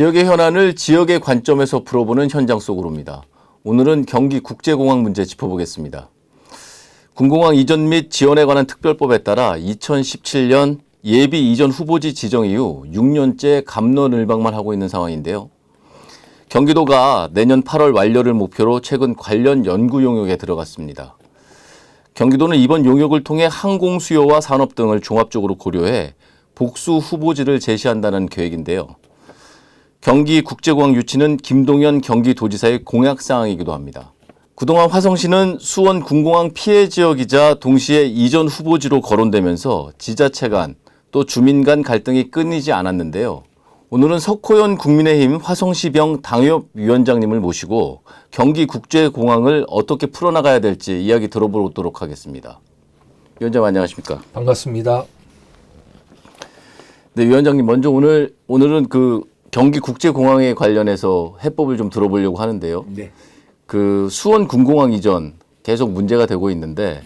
지역의 현안을 지역의 관점에서 풀어보는 현장 속으로입니다. 오늘은 경기 국제공항 문제 짚어보겠습니다. 군공항 이전 및 지원에 관한 특별법에 따라 2017년 예비 이전 후보지 지정 이후 6년째 감론을박만 하고 있는 상황인데요. 경기도가 내년 8월 완료를 목표로 최근 관련 연구 용역에 들어갔습니다. 경기도는 이번 용역을 통해 항공 수요와 산업 등을 종합적으로 고려해 복수 후보지를 제시한다는 계획인데요. 경기 국제공항 유치는 김동연 경기도지사의 공약 사항이기도 합니다. 그동안 화성시는 수원 군공항 피해 지역이자 동시에 이전 후보지로 거론되면서 지자체 간 또 주민 간 갈등이 끊이지 않았는데요. 오늘은 석호연 국민의힘 화성시병 당협 위원장님을 모시고 경기 국제공항을 어떻게 풀어나가야 될지 이야기 들어보도록 하겠습니다. 위원장 안녕하십니까? 반갑습니다. 네, 위원장님 먼저 오늘 오늘은 그 경기 국제공항에 관련해서 해법을 좀 들어보려고 하는데요. 네. 그 수원 군공항 이전 계속 문제가 되고 있는데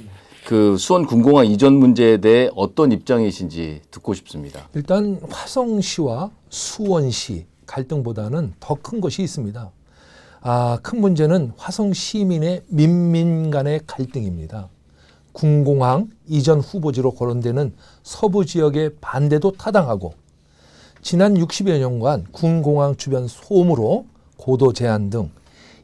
그 수원 군공항 이전 문제에 대해 어떤 입장이신지 듣고 싶습니다. 일단 화성시와 수원시 갈등보다는 더 큰 것이 있습니다. 아, 큰 문제는 화성 시민의 민민 간의 갈등입니다. 군공항 이전 후보지로 거론되는 서부 지역의 반대도 타당하고 지난 60여 년간 군공항 주변 소음으로 고도 제한 등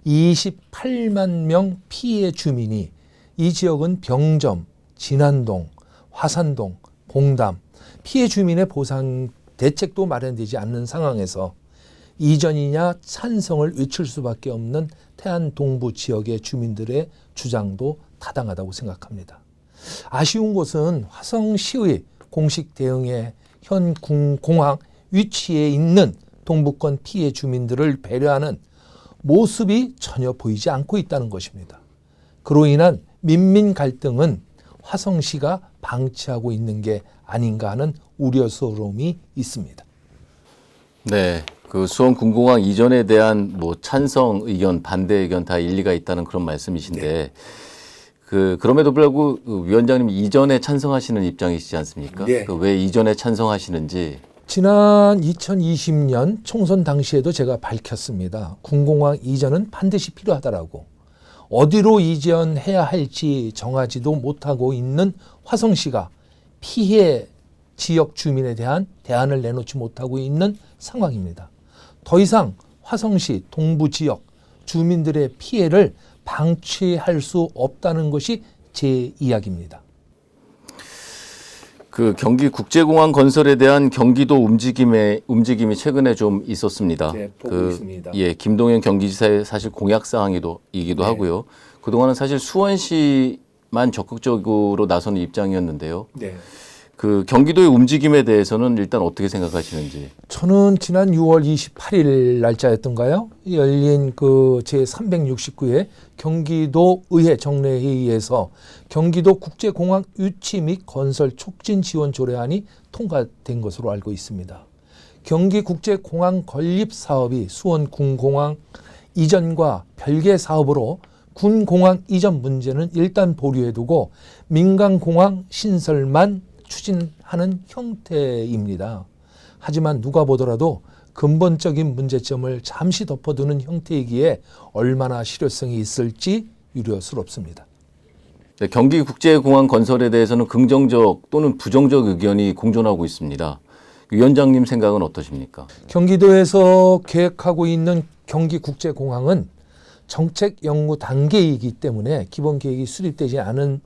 28만 명 피해 주민이 이 지역은 병점, 진안동, 화산동, 봉담 피해 주민의 보상 대책도 마련되지 않는 상황에서 이전이냐 찬성을 외칠 수밖에 없는 태안 동부 지역의 주민들의 주장도 타당하다고 생각합니다. 아쉬운 것은 화성시의 공식 대응에 현 군- 공항 위치에 있는 동부권 피해 주민들을 배려하는 모습이 전혀 보이지 않고 있다는 것입니다. 그로 인한 민민 갈등은 화성시가 방치하고 있는 게 아닌가 하는 우려스러움이 있습니다. 네. 그 수원 군공항 이전에 대한 뭐 찬성 의견, 반대 의견 다 일리가 있다는 그런 말씀이신데 그 그럼에도 불구하고 그 위원장님 이전에 찬성하시는 입장이시지 않습니까? 네. 그 왜 이전에 찬성하시는지 지난 2020년 총선 당시에도 제가 밝혔습니다. 군공항 이전은 반드시 필요하다라고. 어디로 이전해야 할지 정하지도 못하고 있는 화성시가 피해 지역 주민에 대한 대안을 내놓지 못하고 있는 상황입니다. 더 이상 화성시 동부 지역 주민들의 피해를 방치할 수 없다는 것이 제 이야기입니다. 그 경기 국제공항 건설에 대한 경기도 움직임의 움직임이 최근에 좀 있었습니다. 네, 보고 그, 있습니다. 예, 김동연 경기지사의 사실 공약 사항이기도 이기도 네. 하고요. 그동안은 사실 수원시만 적극적으로 나서는 입장이었는데요. 네. 그 경기도의 움직임에 대해서는 일단 어떻게 생각하시는지. 저는 지난 6월 28일 날짜였던가요? 열린 그 제 369회 경기도 의회 정례회의에서 경기도 국제공항 유치 및 건설 촉진 지원 조례안이 통과된 것으로 알고 있습니다. 경기 국제공항 건립 사업이 수원 군공항 이전과 별개 사업으로 군공항 이전 문제는 일단 보류해두고 민간공항 신설만 추진하는 형태입니다. 하지만 누가 보더라도 근본적인 문제점을 잠시 덮어두는 형태이기에 얼마나 실효성이 있을지 유려스럽습니다. 네, 경기 국제공항 건설에 대해서는 긍정적 또는 부정적 의견이 공존하고 있습니다. 위원장님 생각은 어떠십니까? 경기도에서 계획하고 있는 경기국제공항은 정책 연구 단계이기 때문에 기본 계획이 수립되지 않은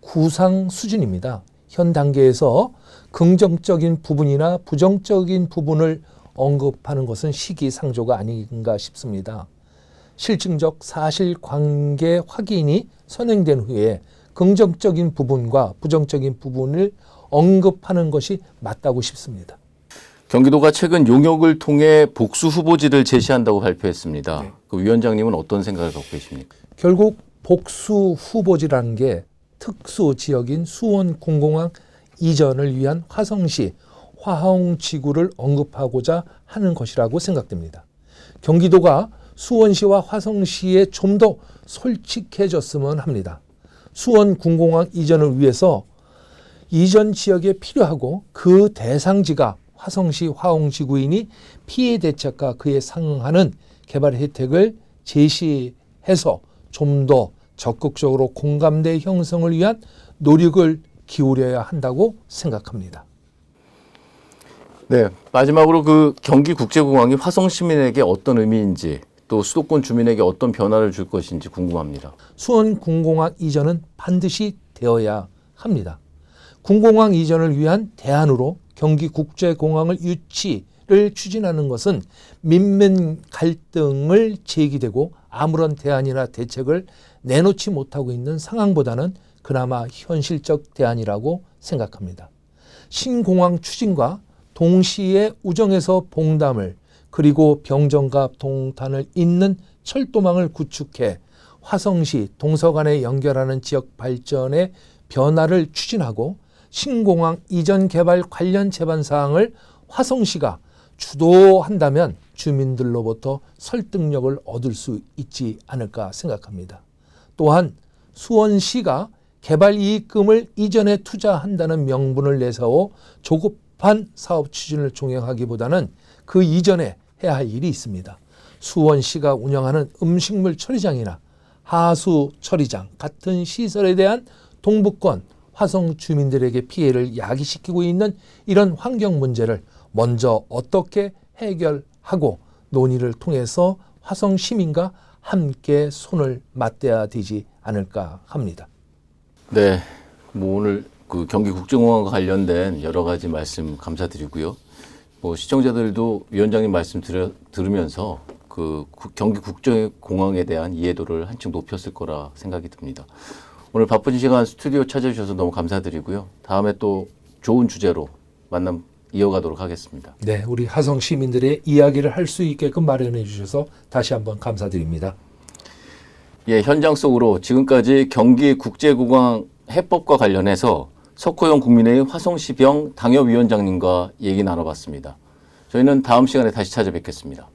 구상 수준입니다. 현 단계에서 긍정적인 부분이나 부정적인 부분을 언급하는 것은 시기상조가 아닌가 싶습니다. 실증적 사실관계 확인이 선행된 후에 긍정적인 부분과 부정적인 부분을 언급하는 것이 맞다고 싶습니다. 경기도가 최근 용역을 통해 복수 후보지를 제시한다고 발표했습니다. 네. 그 위원장님은 어떤 생각을 갖고 계십니까? 결국 복수 후보지라는 게 특수 지역인 수원 공공항 이전을 위한 화성시 화홍 지구를 언급하고자 하는 것이라고 생각됩니다. 경기도가 수원시와 화성시에 좀 더 솔직해졌으면 합니다. 수원 군공항 이전을 위해서 이전 지역에 필요하고 그 대상지가 화성시 화홍지구인이 피해 대책과 그에 상응하는 개발 혜택을 제시해서 좀 더 적극적으로 공감대 형성을 위한 노력을 기울여야 한다고 생각합니다. 네, 마지막으로 그 경기 국제공항이 화성 시민에게 어떤 의미인지 또 수도권 주민에게 어떤 변화를 줄 것인지 궁금합니다. 수원 군공항 이전은 반드시 되어야 합니다. 군공항 이전을 위한 대안으로 경기 국제공항을 유치를 추진하는 것은 민민 갈등을 제기되고 아무런 대안이나 대책을 내놓지 못하고 있는 상황보다는 그나마 현실적 대안이라고 생각합니다. 신공항 추진과 동시에 우정에서 봉담을 그리고 병정과 동탄을 잇는 철도망을 구축해 화성시 동서간에 연결하는 지역 발전의 변화를 추진하고 신공항 이전 개발 관련 제반 사항을 화성시가 주도한다면 주민들로부터 설득력을 얻을 수 있지 않을까 생각합니다. 또한 수원시가 개발 이익금을 이전에 투자한다는 명분을 내세워 조급한 사업 추진을 종용하기보다는 그 이전에 해야 할 일이 있습니다. 수원시가 운영하는 음식물 처리장이나 하수 처리장 같은 시설에 대한 동북권 화성 주민들에게 피해를 야기시키고 있는 이런 환경 문제를 먼저 어떻게 해결하고 논의를 통해서 화성 시민과 함께 손을 맞대야 되지 않을까 합니다. 네, 뭐 오늘 그 경기 국제공항과 관련된 여러 가지 말씀 감사드리고요. 뭐 시청자들도 위원장님 말씀 들으, 들으면서 그 구- 경기 국제공항에 대한 이해도를 한층 높였을 거라 생각이 듭니다. 오늘 바쁜 시간 스튜디오 찾아주셔서 너무 감사드리고요. 다음에 또 좋은 주제로 만남 이어가도록 하겠습니다. 네, 우리 화성 시민들의 이야기를 할 수 있게끔 마련해 주셔서 다시 한번 감사드립니다. 예, 현장 속으로 지금까지 경기 국제공항 해법과 관련해서 석호영 국민의힘 화성시병 당협위원장님과 얘기 나눠봤습니다. 저희는 다음 시간에 다시 찾아뵙겠습니다.